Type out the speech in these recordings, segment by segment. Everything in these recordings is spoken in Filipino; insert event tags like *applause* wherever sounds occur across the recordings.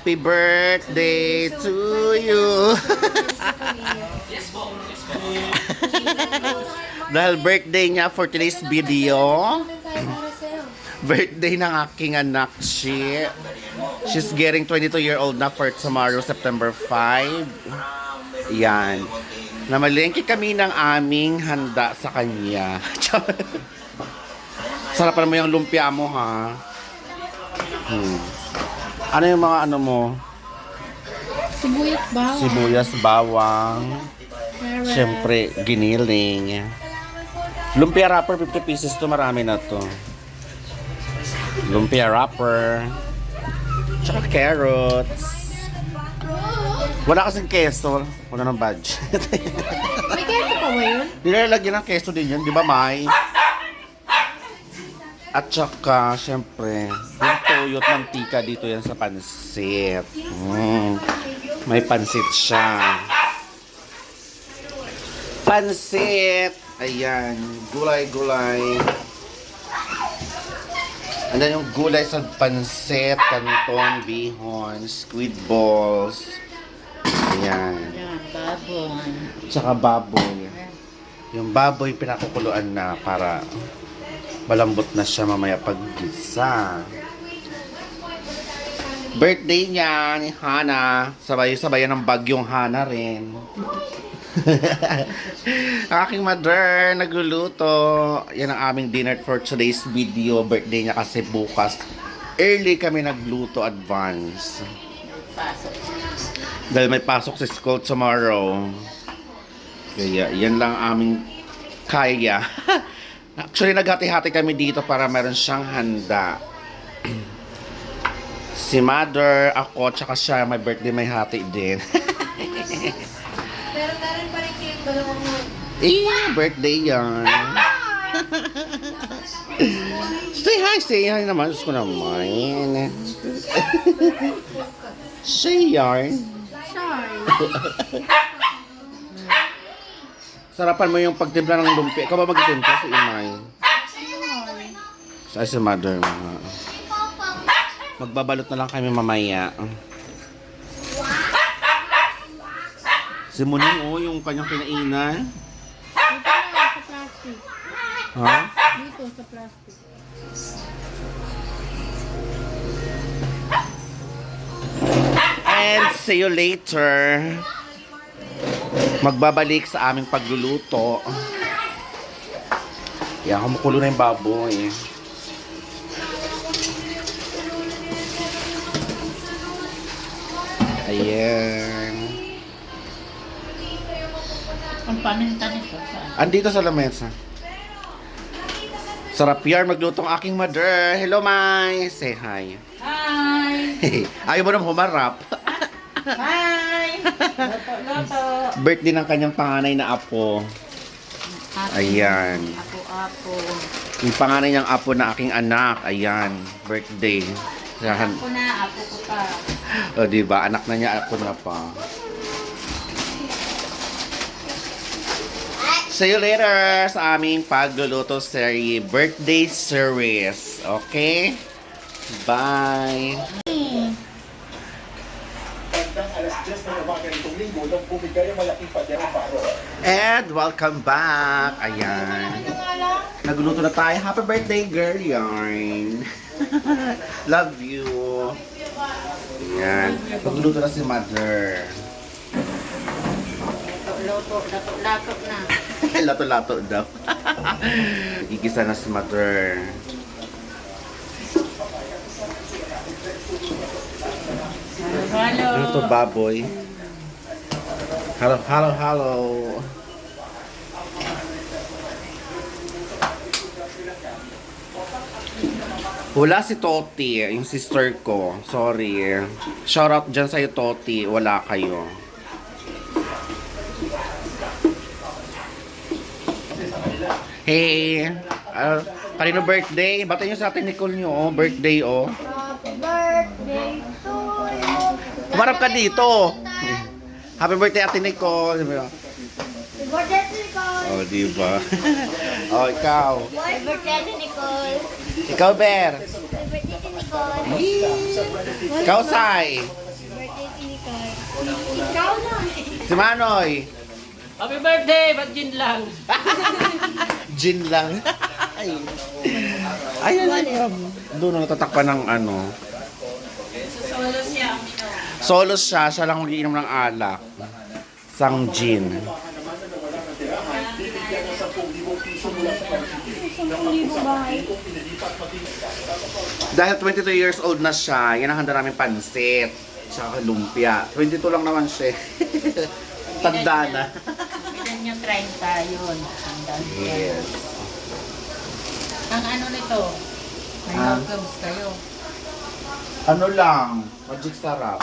Happy birthday to you. *laughs* Dahil birthday niya for today's video. *laughs* Birthday ng aking anak, she. She's getting 22 year old na for tomorrow, September 5. Yan. Namalengke kami ng aming handa sa kanya. *laughs* Sarapan mo yung lumpia mo, ha? Hmm. Ano yung mga ano mo? Sibuyas bawang. Sibuyas, bawang, Meron. syempre, giniling. Lumpia wrapper, 50 pieces to, marami na to. Lumpia wrapper. Tsaka carrots. Wala kasing keso. Wala ng budget. May keso pa ba yun? Nilalagyan ng keso din yun, di ba, Mai? At saka, syempre, yung tuyot ng tika dito yan sa pansit. Mm. May pansit siya. Pansit! Ayan, gulay-gulay. Andan yung gulay sa pansit, canton, bihon, squid balls. Ayan. Yan, babon. Tsaka baboy. Yung baboy pinakukuluan na para malambot na siya mamaya pag gisa. Birthday niya ni Hana. Sabay-sabay ng bagyong Hana rin. *laughs* ang aking mother nagluluto. Yan ang aming dinner for today's video. Birthday niya kasi bukas. Early kami nagluto advance. Pasok. Dahil may pasok sa school tomorrow. Kaya yan lang aming kaya. *laughs* Actually, naghati-hati kami dito para meron siyang handa. *clears throat* si mother, ako, tsaka siya, my birthday may hati din. Pero meron pa rin kayo dalawang *laughs* eh, birthday yan. *laughs* say hi, say hi naman. Diyos ko naman. *laughs* say yarn. Sorry. Sarapan mo yung pagtimpla ng lumpia. Ikaw ba magtimpla si Imay? Sa si mother mga. Magbabalot na lang kami mamaya. Si Muning oh, yung kanyang kinainan. Dito na, sa plastic. Ha? Dito, sa plastic. And see you later. Magbabalik sa aming pagluluto. Yan, kumukulo na yung baboy. Ayan. Ang paminta nito, saan? Andito sa lamesa. Sarap yan maglutong aking mother. Hello, Mai. Say hi. Hi! *laughs* Ayaw mo naman humarap. Hi! Loto, loto. Birthday ng kanyang panganay na apo. Ayan. Apo-apo. Yung panganay niyang apo na aking anak. Ayan. Birthday. Yan. Ako na, apo ko pa. O, diba? Anak na niya, ako na pa. See you later sa aming pagluluto series. Birthday series. Okay? Bye! And welcome back. Ayan. Nagluluto na tayo. Happy birthday, girl yarn. *laughs* Love you. Ayan. Nagluluto na si mother. Loto, loto, loto na. *laughs* Lato-lato daw. *laughs* Igisa na si mother. Halo, Ano to, baboy? Hello, hello, hello. Wala si Toti, yung sister ko. Sorry. Shoutout dyan sa'yo, Toti. Wala kayo. Hey! Uh, kanino birthday? Bata nyo sa atin Nicole nyo, oh. Birthday, oh. Happy birthday. Kumarap ka dito. Happy birthday, Ate Nicole. Happy birthday to Nicole. Oh, di ba? *laughs* oh, ikaw. Happy birthday to Nicole. Ikaw, Ber. Happy birthday to Nicole. Yee! Ikaw, Sai. Ikaw na. Si Manoy. Happy birthday! Ba't gin lang? *laughs* Gin lang. Ay. Ay, ay, ay. Doon ang tatakpan ng ano. Solo siya. Solo siya, siya lang magiinom ng alak. Sang gin. Dahil 22 years old na siya, yan ang handa namin pansit. Tsaka lumpia. 22 lang naman siya. *laughs* Tanda na. Bilan niya 30 yun. Yes. Ang ano nito? May welcomes kayo. Ano lang, magic sarap.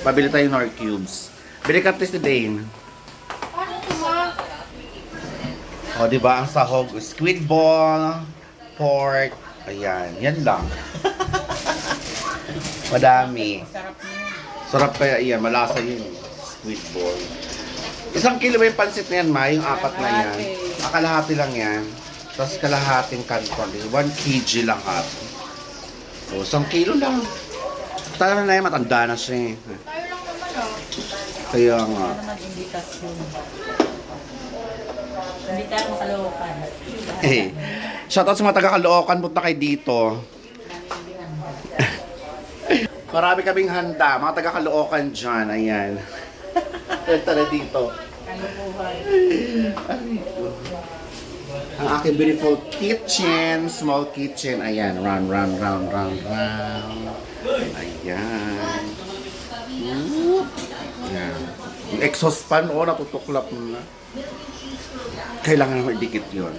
Pabili tayo Nor Cubes. Bili ka ito ma? O, di ba ang sahog? Squid ball, pork, ayan, yan lang. *laughs* Madami. Sarap kaya iyan, malasa yun. Squid ball. Isang kilo ba yung pansit na yan, Ma? Yung apat na yan. Kalahati. Akalahati lang yan. Tapos kalahating kanton. 1 kg lahat. O, isang kilo lang. Tayo na yan, matanda na siya. eh. Tayo lang naman oh. Kaya nga. Ano naman invitation? Hindi tayo makalokan. Eh, shoutout sa mga taga-Caloocan, punta kayo dito. Marami kaming handa, mga taga-Caloocan dyan, ayan. *laughs* Punta na dito. Kalukuhan. *laughs* Ang aking beautiful kitchen, small kitchen, ayan, round, round, round, round, round. Ayan. Whoop. Ayan. Yung exhaust fan, oh, natutuklap na. Kailangan mo idikit yun.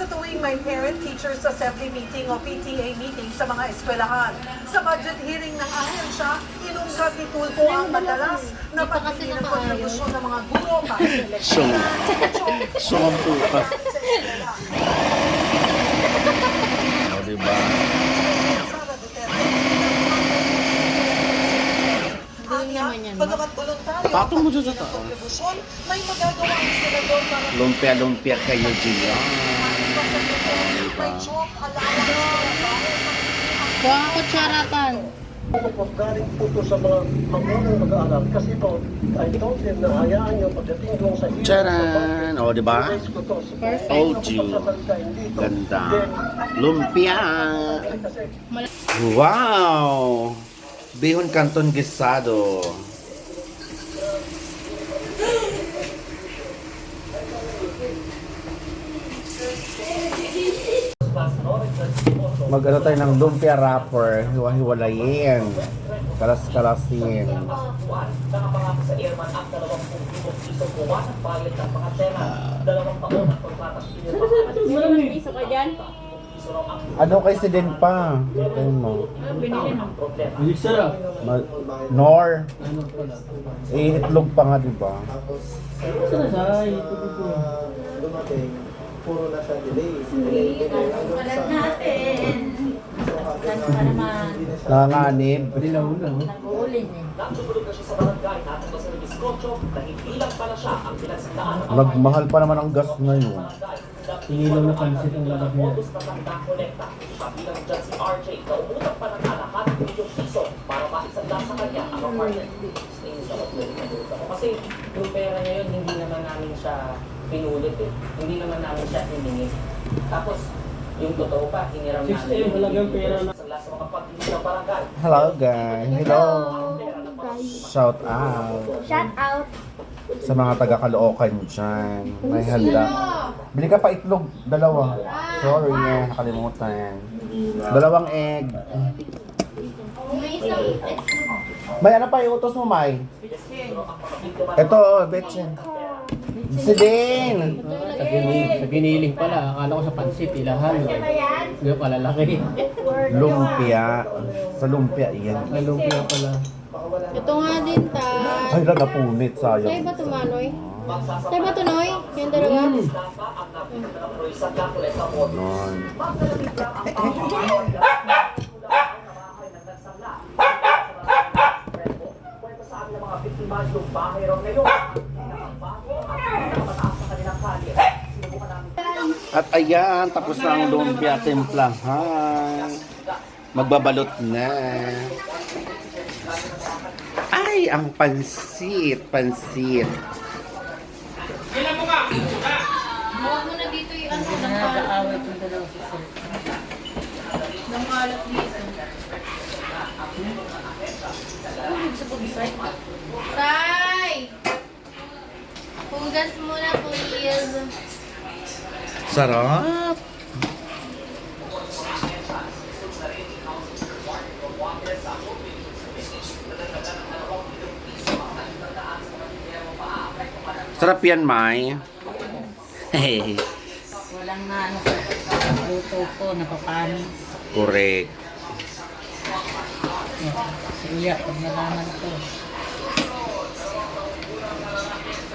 Sa tuwing may Parent-Teachers Assembly Meeting o PTA meeting sa mga eskwelahan. Sa budget hearing ng ahensya, inungkat ni Tulfo ang madalas na pagbili ng kontribusyon ng mga guro para sa eleksyon. Siyong. Siyong po ka. O, diba? Bagamat voluntaryo Patong mo dyan sa taas. kontribusyon, may magagawa ang senador para Lumpia-lumpia kayo dyan. May Kuha ako tsaratan. galing po ito sa mga mamunang mag-aaral kasi po, I told them na hayaan nyo pagdating doon sa iyo. Charan! O, diba? Ko to. Told you. Ganda. Lumpia! Wow! Bihon Canton Gisado. Mag-ano tayo ng lumpia wrapper, hiwa-hiwalayin, kalas-kalasin. Piso ka dyan? Ano kay si Din pa? Ito mo. Binili mo. Ma- Nor. Eh, itlog pa nga, di ba? Dumating, puro na siya delay. Kalat natin. Saan pa naman? Nanganib. Nag-uulin eh. Nagmahal pa naman ang gas ngayon. Inilaw na pansit ang lalaki niya. Kasi yung pera niya yun, hindi naman namin siya pinulit eh. Hindi naman namin siya hiningi. Tapos, yung totoo pa, hiniram 6M namin. halagang pera na. Sa sa mga pagkilis ng barangay. Hello, guys. Hello. Shout out Shout out. sa mga taga-Caloocan dyan. May handa. Bili ka pa itlog. Dalawa. Sorry na. Nakalimutan. Dalawang egg. May ano pa iutos mo, May? Ito, oh, betchen. Si Din. Sa, giniling, sa giniling pala, akala ko sa pansit, ilahan. Hindi pala laki. Lumpia. Sa lumpia, iyan. Ay, lumpia pala. Ito nga din, ta. Ay, lang napunit. Sa'yo Sayang. ba ito, Manoy? Sa'yo ba ito, Noy? Yung dalawa? Ganon. Kwento sa amin ng mga biktima, yung bahay raw na yun. Pinakabago at pinakamataas sa kanilang kalye. Sinubukan namin At ayan, tapos na ang lumpia templahan. Magbabalot na. Ay, ang pansit, pansit. Huwag mo na dito yung ano, ng kalat. Ng kalat dito. Sai! Hugas mo na, please. Sarap. Sarap yan, Mai. Hey, *laughs* Walang na ano sa luto ko, napapanis. correct. Si Uya, pag nalaman ko.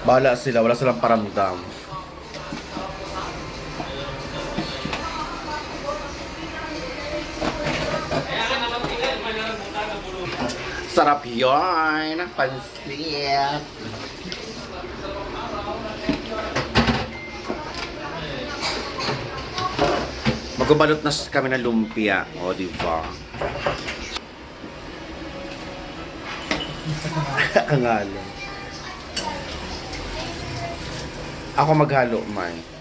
Bahala sila, wala silang paramdam. Sarap yun, pansit. Magbabalot na kami ng lumpia. O, di ba? *laughs* Ang halo. Ako maghalo, May.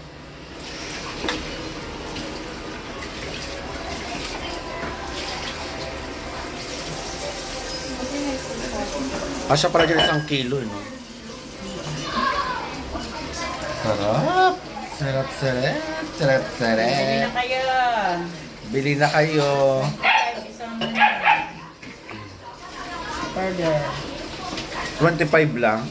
Kasya para dyan isang kilo, no? Sarap! Sarap, sarap! Sarap, Bili sarap! na kayo. Bili na kayo! Kahit isang ano. Order. 25 lang.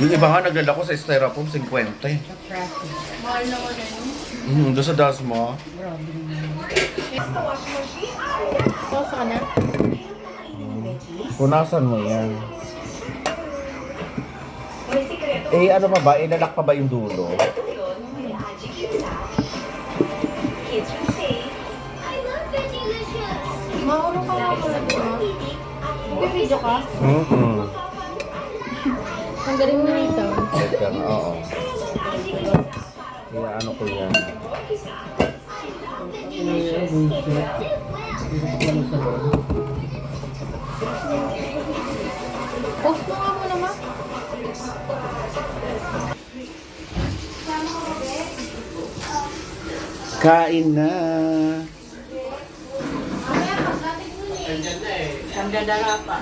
Yung iba nga naglalako sa styrofoam, 50. Sa profit. Mahal na wala yun. Mm, doon sa Dasmo. Grabe naman. Sauce ka na? Punasan mo yan. Eh, ano pa ba? Ilalak pa ba yung dulo? Mauro ka pala, di ba? Bibidyo ka? Mm-hmm. Ang galing mo ng sound. Teka, oo. Kaya ano ko yan? Post mo nga muna, ma. Kain na. Ang dadala pa.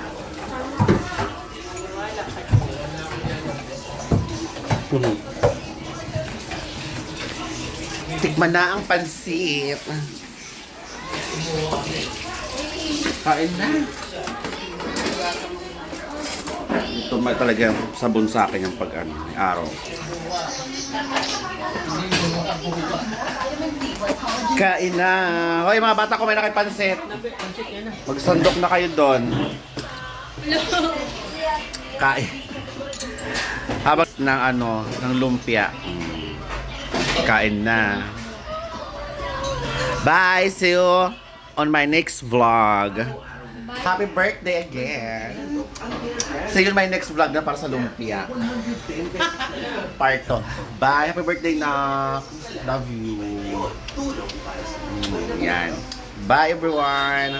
Tikman na ang pansit. Kain na. Ito may talaga sabon sa akin yung pag ano, may araw. Kain na. Hoy mga bata, kumain na kayo pansit. Magsandok na kayo doon. Kain. Habang ng ano, ng lumpia. Mm. Kain na. Bye! See you on my next vlog. Happy birthday again! See you on my next vlog na para sa lumpia. *laughs* Part 2. Bye! Happy birthday, Nak! Love you! Mm, yan. Bye, everyone!